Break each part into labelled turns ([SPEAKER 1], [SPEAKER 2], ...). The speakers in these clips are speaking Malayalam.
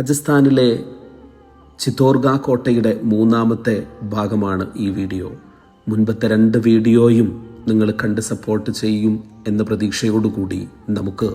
[SPEAKER 1] രാജസ്ഥാനിലെ ചിത്തോർഗ കോട്ടയുടെ മൂന്നാമത്തെ ഭാഗമാണ് ഈ വീഡിയോ. മുൻപത്തെ രണ്ട് വീഡിയോയും നിങ്ങൾ കണ്ട് സപ്പോർട്ട് ചെയ്യും എന്ന പ്രതീക്ഷയോടുകൂടി നമുക്ക്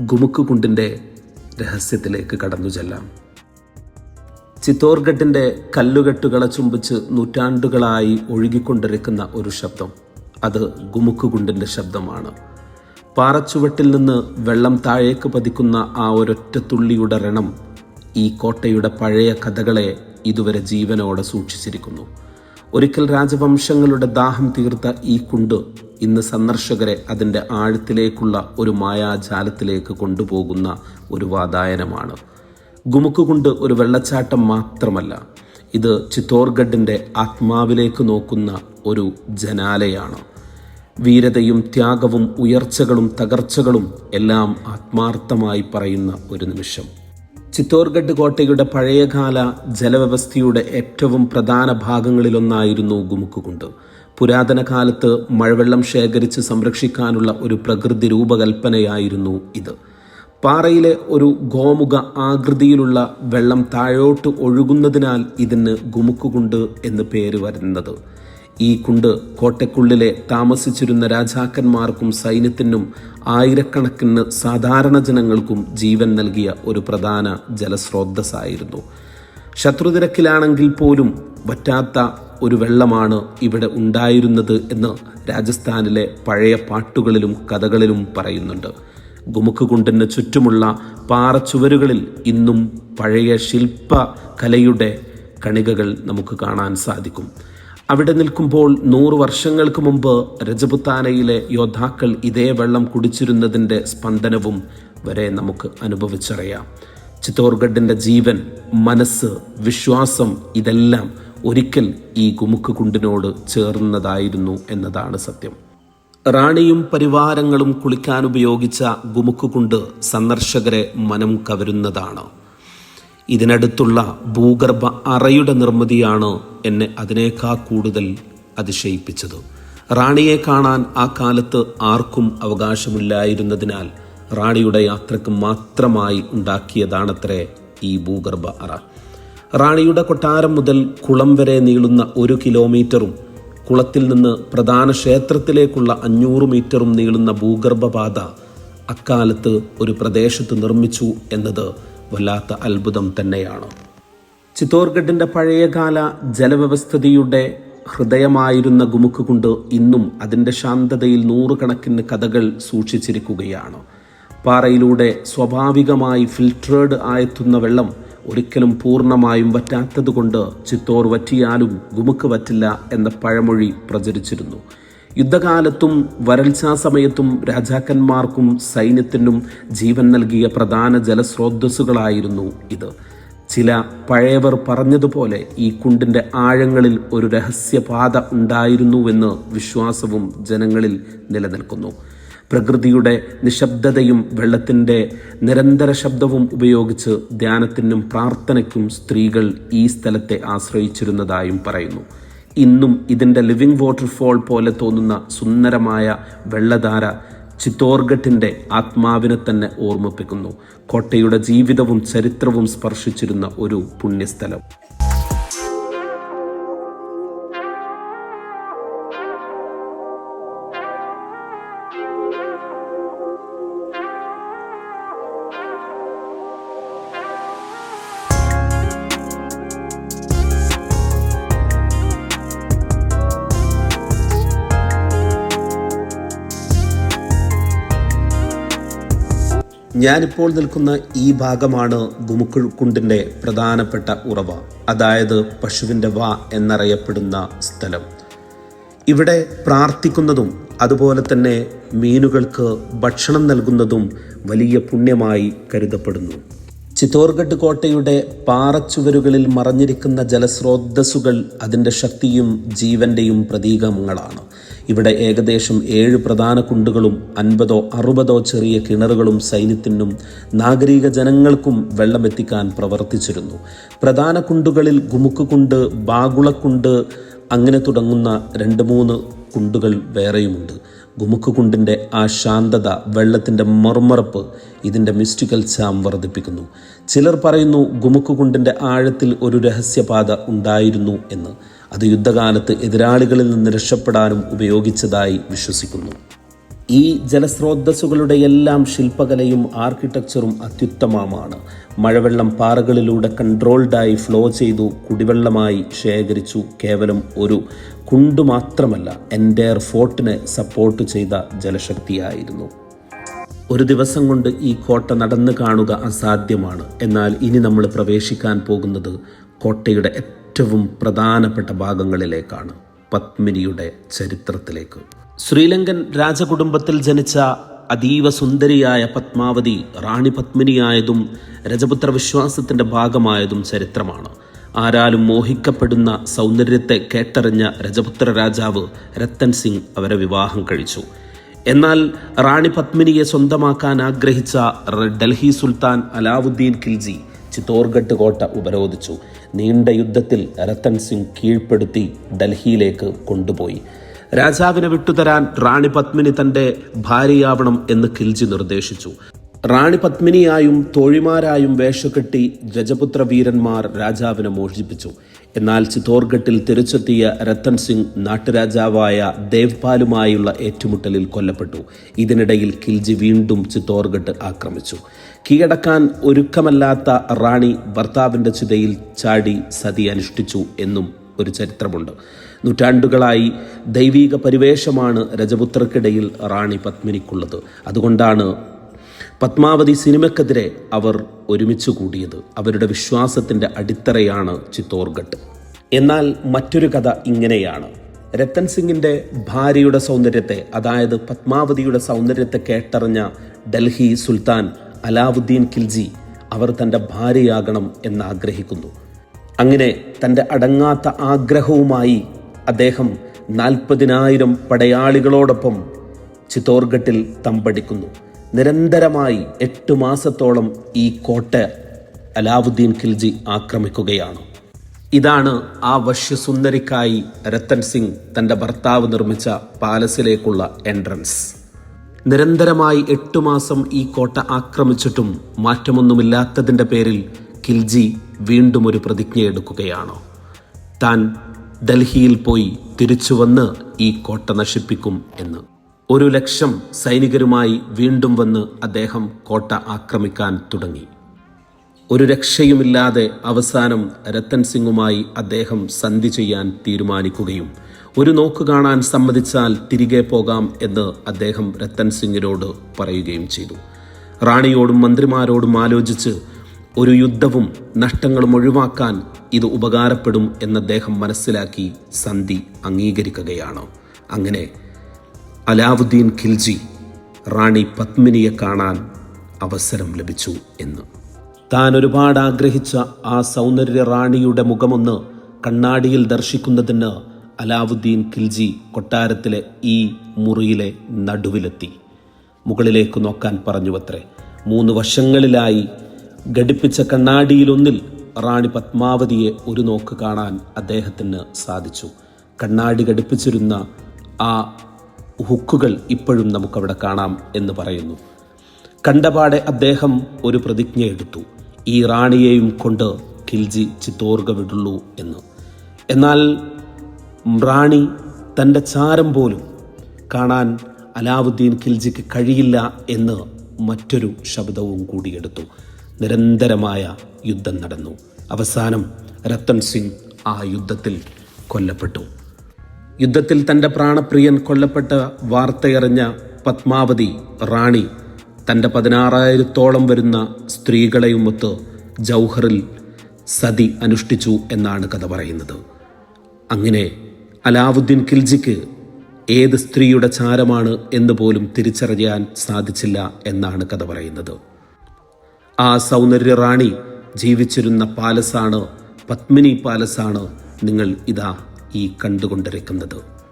[SPEAKER 1] ഗുമുക്ക് കുണ്ടിന്റെ രഹസ്യത്തിലേക്ക് കടന്നു ചെല്ലാം. ചിത്തോർഗഡിന്റെ കല്ലുകെട്ടുകളെ ചുംബിച്ച് നൂറ്റാണ്ടുകളായി ഒഴുകിക്കൊണ്ടിരിക്കുന്ന ഒരു ശബ്ദം. അത് ഗുമുക്ക് കുണ്ടിന്റെ ശബ്ദമാണ്. പാറച്ചുവട്ടിൽ നിന്ന് വെള്ളം താഴേക്ക് പതിക്കുന്ന ആ ഒരൊറ്റ തുള്ളിയുടെ രണം ഈ കോട്ടയുടെ പഴയ കഥകളെ ഇതുവരെ ജീവനോടെ സൂക്ഷിച്ചിരിക്കുന്നു. ഒരിക്കൽ രാജവംശങ്ങളുടെ ദാഹം തീർത്ത ഈ കുണ്ട് ഇന്ന് സന്ദർശകരെ അതിന്റെ ആഴത്തിലേക്കുള്ള ഒരു മായാജാലത്തിലേക്ക് കൊണ്ടുപോകുന്ന ഒരു വാതായനമാണ്. ഗുമുക്കുകുണ്ട് ഒരു വെള്ളച്ചാട്ടം മാത്രമല്ല ഇത് ചിത്തോർഗഡിന്റെ ആത്മാവിലേക്ക് നോക്കുന്ന ഒരു ജനാലയാണ്. വീരതയും ത്യാഗവും ഉയർച്ചകളും തകർച്ചകളും എല്ലാം ആത്മാർത്ഥമായി പറയുന്ന ഒരു നിമിഷം. ചിത്തോർഗഡ് കോട്ടയുടെ പഴയകാല ജലവ്യവസ്ഥയുടെ ഏറ്റവും പ്രധാന ഭാഗങ്ങളിലൊന്നായിരുന്നു ഗുമുക്കുകുണ്ട്. പുരാതന കാലത്ത് മഴവെള്ളം ശേഖരിച്ച് സംരക്ഷിക്കാനുള്ള ഒരു പ്രകൃതി രൂപകൽപ്പനയായിരുന്നു ഇത്. പാറയിലെ ഒരു ഗോമുഖ ആകൃതിയിലുള്ള വെള്ളം താഴോട്ട് ഒഴുകുന്നതിനാൽ ഇതിന് ഗുമുക്കുകുണ്ട് എന്ന് പേര് വരുന്നത്. ഈ കുണ്ട് കോട്ടയ്ക്കുള്ളിലെ താമസിച്ചിരുന്ന രാജാക്കന്മാർക്കും സൈന്യത്തിനും ആയിരക്കണക്കിന് സാധാരണ ജനങ്ങൾക്കും ജീവൻ നൽകിയ ഒരു പ്രധാന ജലസ്രോതസ്സായിരുന്നു. ശത്രുതിരക്കിലാണെങ്കിൽ പോലും വറ്റാത്ത ഒരു വെള്ളമാണ് ഇവിടെ ഉണ്ടായിരുന്നത് എന്ന് രാജസ്ഥാനിലെ പഴയ പാട്ടുകളിലും കഥകളിലും പറയുന്നുണ്ട്. ഗുമുക്ക് കുണ്ടിന് ചുറ്റുമുള്ള പാറച്ചുവരുകളിൽ ഇന്നും പഴയ ശില്പ കലയുടെ കണികകൾ നമുക്ക് കാണാൻ സാധിക്കും. അവിടെ നിൽക്കുമ്പോൾ നൂറു വർഷങ്ങൾക്ക് മുമ്പ് രജപുത്താനയിലെ യോദ്ധാക്കൾ ഇതേ വെള്ളം കുടിച്ചിരുന്നതിന്റെ സ്പന്ദനവും വരെ നമുക്ക് അനുഭവിച്ചറിയാം. ചിത്തോർഗഡിന്റെ ജീവൻ മനസ്സ് വിശ്വാസം ഇതെല്ലാം ഒരിക്കൽ ഈ ഗുമുക്ക് കുണ്ടിനോട് ചേർന്നതായിരുന്നു എന്നതാണ് സത്യം. റാണിയും പരിവാരങ്ങളും കുളിക്കാൻ ഉപയോഗിച്ച ഗുമുക്ക് കുണ്ട് സന്ദർശകരെ മനം കവരുന്നതാണ്. ഇതിനടുത്തുള്ള ഭൂഗർഭ അറയുടെ നിർമ്മിതിയാണ് എന്നെ അതിനേക്കാൾ കൂടുതൽ അതിശയിപ്പിച്ചത്. റാണിയെ കാണാൻ ആ കാലത്ത് ആർക്കും അവകാശമില്ലായിരുന്നതിനാൽ റാണിയുടെ യാത്രയ്ക്ക് മാത്രമായി ഉണ്ടാക്കിയതാണത്രേ ഈ ഭൂഗർഭ അറ. റാണിയുടെ കൊട്ടാരം മുതൽ കുളം വരെ നീളുന്ന ഒരു കിലോമീറ്ററും കുളത്തിൽ നിന്ന് പ്രധാന ക്ഷേത്രത്തിലേക്കുള്ള അഞ്ഞൂറ് മീറ്ററും നീളുന്ന ഭൂഗർഭപാത അക്കാലത്ത് ഒരു പ്രദേശത്ത് നിർമ്മിച്ചു എന്നത് വല്ലാത്ത അത്ഭുതം തന്നെയാണ്? ചിത്തോർഗഡിന്റെ പഴയകാല ജലവ്യവസ്ഥതയുടെ ഹൃദയമായിരുന്ന ഗുമുക്ക് കൊണ്ട് ഇന്നും അതിന്റെ ശാന്തതയിൽ നൂറുകണക്കിന് കഥകൾ സൂക്ഷിച്ചിരിക്കുകയാണ്? പാറയിലൂടെ സ്വാഭാവികമായി ഫിൽട്രേഡ് ആയെത്തുന്ന വെള്ളം ഒരിക്കലും പൂർണമായും വറ്റാത്തതുകൊണ്ട് ചിത്തോർ വറ്റിയാലും ഗുമുക്ക് വറ്റില്ല എന്ന പഴമൊഴി പ്രചരിച്ചിരുന്നു. യുദ്ധകാലത്തും വരൾച്ചാ സമയത്തും രാജാക്കന്മാർക്കും സൈന്യത്തിനും ജീവൻ നൽകിയ പ്രധാന ജലസ്രോതസ്സുകളായിരുന്നു ഇത്. ചില പഴയവർ പറഞ്ഞതുപോലെ ഈ കുണ്ടിന്റെ ആഴങ്ങളിൽ ഒരു രഹസ്യപാത ഉണ്ടായിരുന്നുവെന്ന് വിശ്വാസവും ജനങ്ങളിൽ നിലനിൽക്കുന്നു. പ്രകൃതിയുടെ നിശബ്ദതയും വെള്ളത്തിന്റെ നിരന്തര ശബ്ദവും ഉപയോഗിച്ച് ധ്യാനത്തിനും പ്രാർത്ഥനയ്ക്കും സ്ത്രീകൾ ഈ സ്ഥലത്തെ ആശ്രയിച്ചിരുന്നതായും പറയുന്നു. ഇന്നും ഇതിന്റെ ലിവിംഗ് വാട്ടർഫോൾ പോലെ തോന്നുന്ന സുന്ദരമായ വെള്ളധാര ചിത്തോർഗട്ടിന്റെ ആത്മാവിനെ തന്നെ ഓർമ്മിപ്പിക്കുന്നു. കോട്ടയുടെ ജീവിതവും ചരിത്രവും സ്പർശിച്ചിരുന്ന ഒരു പുണ്യസ്ഥലം. ഞാനിപ്പോൾ നിൽക്കുന്ന ഈ ഭാഗമാണ് ഗുമുക്കുണ്ടിന്റെ പ്രധാനപ്പെട്ട ഉറവ അതായത് പശുവിന്റെ വ എന്നറിയപ്പെടുന്ന സ്ഥലം. ഇവിടെ പ്രാർത്ഥിക്കുന്നതും അതുപോലെ തന്നെ മീനുകൾക്ക് ഭക്ഷണം നൽകുന്നതും വലിയ പുണ്യമായി കരുതപ്പെടുന്നു. ചിത്തോർഗഡ് കോട്ടയുടെ പാറച്ചുവരുകളിൽ മറഞ്ഞിരിക്കുന്ന ജലസ്രോതസ്സുകൾ അതിന്റെ ശക്തിയും ജീവന്റെയും പ്രതീകങ്ങളാണ്. ഇവിടെ ഏകദേശം ഏഴ് പ്രധാന കുണ്ടുകളും അൻപതോ അറുപതോ ചെറിയ കിണറുകളും സൈന്യത്തിനും നാഗരിക ജനങ്ങൾക്കും വെള്ളമെത്തിക്കാൻ പ്രവർത്തിച്ചിരുന്നു. പ്രധാന കുണ്ടുകളിൽ ഗുമുക്ക് കുണ്ട് ബാഗുളക്കുണ്ട് അങ്ങനെ തുടങ്ങുന്ന രണ്ട് മൂന്ന് കുണ്ടുകൾ വേറെയുമുണ്ട്. ഗുമുക്ക് കുണ്ടിന്റെ ആ ശാന്തത വെള്ളത്തിന്റെ മർമറപ്പ് ഇതിന്റെ മിസ്റ്റിക്കൽ ചാം വർദ്ധിപ്പിക്കുന്നു. ചിലർ പറയുന്നു ഗുമുക്ക് കുണ്ടിന്റെ ആഴത്തിൽ ഒരു രഹസ്യപാത ഉണ്ടായിരുന്നു എന്ന്. അത് യുദ്ധകാലത്ത് എതിരാളികളിൽ നിന്ന് രക്ഷപ്പെടാനും ഉപയോഗിച്ചതായി വിശ്വസിക്കുന്നു. ഈ ജലസ്രോതസ്സുകളുടെ എല്ലാം ശില്പകലയും ആർക്കിടെക്ചറും അത്യുത്തമമാണ്. മഴവെള്ളം പാറകളിലൂടെ കൺട്രോൾഡായി ഫ്ലോ ചെയ്തു കുടിവെള്ളമായി ശേഖരിച്ചു കേവലം ഒരു കുണ്ടു മാത്രമല്ല എന്റെയർ ഫോർട്ടിനെ സപ്പോർട്ട് ചെയ്ത ജലശക്തിയായിരുന്നു. ഒരു ദിവസം കൊണ്ട് ഈ കോട്ട നടന്നു കാണുക അസാധ്യമാണ്. എന്നാൽ ഇനി നമ്മൾ പ്രവേശിക്കാൻ പോകുന്നത് കോട്ടയുടെ ഏറ്റവും പ്രധാനപ്പെട്ട ഭാഗങ്ങളിലേക്കാണ് പത്മിനിയുടെ ചരിത്രത്തിലേക്ക്. ശ്രീലങ്കൻ രാജകുടുംബത്തിൽ ജനിച്ച അതീവ സുന്ദരിയായ പത്മാവതി റാണി പത്മിനിയായതും രജപുത്ര വിശ്വാസത്തിന്റെ ഭാഗമായതും ചരിത്രമാണ്. ആരാലും മോഹിക്കപ്പെടുന്ന സൗന്ദര്യത്തെ കേട്ടറിഞ്ഞ രജപുത്ര രാജാവ് രത്തൻ സിംഗ് അവരെ വിവാഹം കഴിച്ചു. എന്നാൽ റാണി പത്മിനിയെ സ്വന്തമാക്കാൻ ആഗ്രഹിച്ച ഡൽഹി സുൽത്താൻ അലാവുദ്ദീൻ ഖിൽജി ചിത്തോർഗഡ് കോട്ട ഉപരോധിച്ചു. നീണ്ട യുദ്ധത്തിൽ രത്തൻ സിംഗ് കീഴ്പ്പെടുത്തി ഡൽഹിയിലേക്ക് കൊണ്ടുപോയി. രാജാവിനെ വിട്ടുതരാൻ റാണി പത്മിനി തന്റെ ഭാര്യയാവണം എന്ന് ഖിൽജി നിർദ്ദേശിച്ചു. റാണി പത്മിനിയായും തോഴിമാരായും വേഷക്കെട്ടി രജപുത്ര വീരന്മാർ രാജാവിനെ മോചിപ്പിച്ചു. എന്നാൽ ചിത്തോർഗട്ടിൽ തിരിച്ചെത്തിയ രത്തൻ സിംഗ് നാട്ടുരാജാവായ ദേവ്പാലുമായുള്ള ഏറ്റുമുട്ടലിൽ കൊല്ലപ്പെട്ടു. ഇതിനിടയിൽ ഖിൽജി വീണ്ടും ചിത്തോർഗട്ട് ആക്രമിച്ചു. കീഴടക്കാൻ ഒരുക്കമല്ലാത്ത റാണി ഭർത്താവിന്റെ ചിതയിൽ ചാടി സതി അനുഷ്ഠിച്ചു എന്നും ഒരു ചരിത്രമുണ്ട്. നൂറ്റാണ്ടുകളായി ദൈവീക പരിവേഷമാണ് രജപുത്രർക്കിടയിൽ റാണി പത്മിനിക്കുള്ളത്. അതുകൊണ്ടാണ് പത്മാവതി സിനിമക്കെതിരെ അവർ ഒരുമിച്ച് കൂടിയത് അവരുടെ വിശ്വാസത്തിന്റെ അടിത്തറയാണ് ചിത്തോർഗട്ട്. എന്നാൽ മറ്റൊരു കഥ ഇങ്ങനെയാണ്. രത്തൻ സിംഗിന്റെ ഭാര്യയുടെ സൗന്ദര്യത്തെ അതായത് പത്മാവതിയുടെ സൗന്ദര്യത്തെ കേട്ടറിഞ്ഞ ഡൽഹി സുൽത്താൻ അലാവുദ്ദീൻ ഖിൽജി അവർ തന്റെ ഭാര്യയാകണം എന്നാഗ്രഹിക്കുന്നു. അങ്ങനെ തന്റെ അടങ്ങാത്ത ആഗ്രഹവുമായി അദ്ദേഹം നാൽപ്പതിനായിരം പടയാളികളോടൊപ്പം ചിത്തോർഗട്ടിൽ തമ്പടിക്കുന്നു. നിരന്തരമായി എട്ട് മാസത്തോളം ഈ കോട്ട അലാവുദ്ദീൻ ഖിൽജി ആക്രമിക്കുകയാണ്. ഇതാണ് ആ വശ്യസുന്ദരിക്കായി രത്തൻ സിംഗ് തന്റെ ഭർത്താവ് നിർമ്മിച്ച പാലസിലേക്കുള്ള എൻട്രൻസ് നിരന്തരമായി എട്ടു മാസം ഈ കോട്ട ആക്രമിച്ചിട്ടും മാറ്റമൊന്നുമില്ലാത്തതിന്റെ പേരിൽ ഖിൽജി വീണ്ടും ഒരു പ്രതിജ്ഞയെടുക്കുകയാണ് താൻ ഡൽഹിയിൽ പോയി തിരിച്ചു വന്ന് ഈ കോട്ട നശിപ്പിക്കും എന്ന്. ഒരു ലക്ഷം സൈനികരുമായി വീണ്ടും വന്ന് അദ്ദേഹം കോട്ട ആക്രമിക്കാൻ തുടങ്ങി. ഒരു രക്ഷയുമില്ലാതെ അവസാനം രത്തൻ സിംഗുമായി അദ്ദേഹം സന്ധി ചെയ്യാൻ തീരുമാനിക്കുകയും ഒരു നോക്ക് കാണാൻ സമ്മതിച്ചാൽ തിരികെ പോകാം എന്ന് അദ്ദേഹം രത്തൻ സിംഗിനോട് പറയുകയും ചെയ്തു. റാണിയോടും മന്ത്രിമാരോടും ആലോചിച്ച് ഒരു യുദ്ധവും നഷ്ടങ്ങളും ഒഴിവാക്കാൻ ഇത് ഉപകാരപ്പെടും എന്ന് അദ്ദേഹം മനസ്സിലാക്കി സന്ധി അംഗീകരിക്കുകയാണ്. അങ്ങനെ അലാവുദ്ദീൻ ഖിൽജി റാണി പത്മിനിയെ കാണാൻ അവസരം ലഭിച്ചു എന്ന്. താൻ ഒരുപാട് ആഗ്രഹിച്ച ആ സൗന്ദര്യ റാണിയുടെ മുഖമൊന്ന് കണ്ണാടിയിൽ ദർശിക്കുന്നതിന് അലാവുദ്ദീൻ ഖിൽജി കൊട്ടാരത്തിലെ ഈ മുറിയിലെ നടുവിലെത്തി. മുകളിലേക്ക് നോക്കാൻ പറഞ്ഞുവത്രേ. മൂന്ന് വശങ്ങളിലായി ഘടിപ്പിച്ച കണ്ണാടിയിലൊന്നിൽ റാണി പത്മാവതിയെ ഒരു നോക്ക് കാണാൻ അദ്ദേഹത്തിന് സാധിച്ചു. കണ്ണാടി ഘടിപ്പിച്ചിരുന്ന ആ ഹുക്കുകൾ ഇപ്പോഴും നമുക്കവിടെ കാണാം എന്ന് പറയുന്നു. കണ്ടപാടെ അദ്ദേഹം ഒരു പ്രതിജ്ഞ എടുത്തു. ഈ റാണിയെയും കൊണ്ട് ഖിൽജി ചിത്തോർഗ വിടുള്ളൂ എന്ന്. എന്നാൽ റാണി തന്റെ ചാരം പോലും കാണാൻ അലാവുദ്ദീൻ ഖിൽജിക്ക് കഴിയില്ല എന്ന് മറ്റൊരു ശബ്ദവും കൂടിയെടുത്തു നിരന്തരമായ യുദ്ധം നടന്നു. അവസാനം രത്തൻ സിംഗ് ആ യുദ്ധത്തിൽ കൊല്ലപ്പെട്ടു. യുദ്ധത്തിൽ തന്റെ പ്രാണപ്രിയൻ കൊല്ലപ്പെട്ട വാർത്തയറിഞ്ഞ പത്മാവതി റാണി തന്റെ പതിനാറായിരത്തോളം വരുന്ന സ്ത്രീകളെയുമൊത്ത് ജൗഹറിൽ സതി അനുഷ്ഠിച്ചു എന്നാണ് കഥ പറയുന്നത്. അങ്ങനെ അലാവുദ്ദീൻ ഖിൽജിക്ക് ഏത് സ്ത്രീയുടെ ചാരമാണ് എന്ന് പോലും തിരിച്ചറിയാൻ സാധിച്ചില്ല എന്നാണ് കഥ പറയുന്നത്. ആ സൗന്ദര്യ റാണി ജീവിച്ചിരുന്ന പാലസാണ് പത്മിനി പാലസാണ് നിങ്ങൾ ഇതാ ഈ കണ്ടുകൊണ്ടിരിക്കുന്നത്.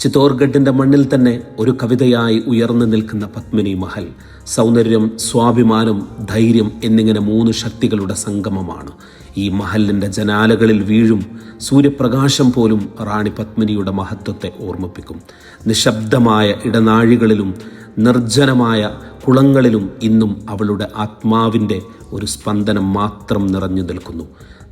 [SPEAKER 1] ചിത്തോർഗഡിന്റെ മണ്ണിൽ തന്നെ ഒരു കവിതയായി ഉയർന്നു നിൽക്കുന്ന പത്മിനി മഹൽ സൗന്ദര്യം സ്വാഭിമാനം ധൈര്യം എന്നിങ്ങനെ മൂന്ന് ശക്തികളുടെ സംഗമമാണ്. ഈ മഹലിന്റെ ജനാലകളിൽ വീഴും സൂര്യപ്രകാശം പോലും റാണി പത്മിനിയുടെ മഹത്വത്തെ ഓർമ്മിപ്പിക്കും. നിശബ്ദമായ ഇടനാഴികളിലും നിർജനമായ കുളങ്ങളിലും ഇന്നും അവളുടെ ആത്മാവിന്റെ ഒരു സ്പന്ദനം മാത്രം നിറഞ്ഞു നിൽക്കുന്നു.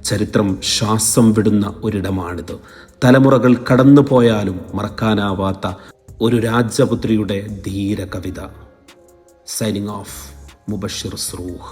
[SPEAKER 1] ചരിത്രം ശ്വാസം വിടുന്ന ഒരിടമാണിത്. തലമുറകൾ കടന്നു പോയാലും മറക്കാനാവാത്ത ഒരു രാജപുത്രിയുടെ ധീര കവിത സൈനിങ് ഓഫ് മുബഷിർ സ്രൂഹ്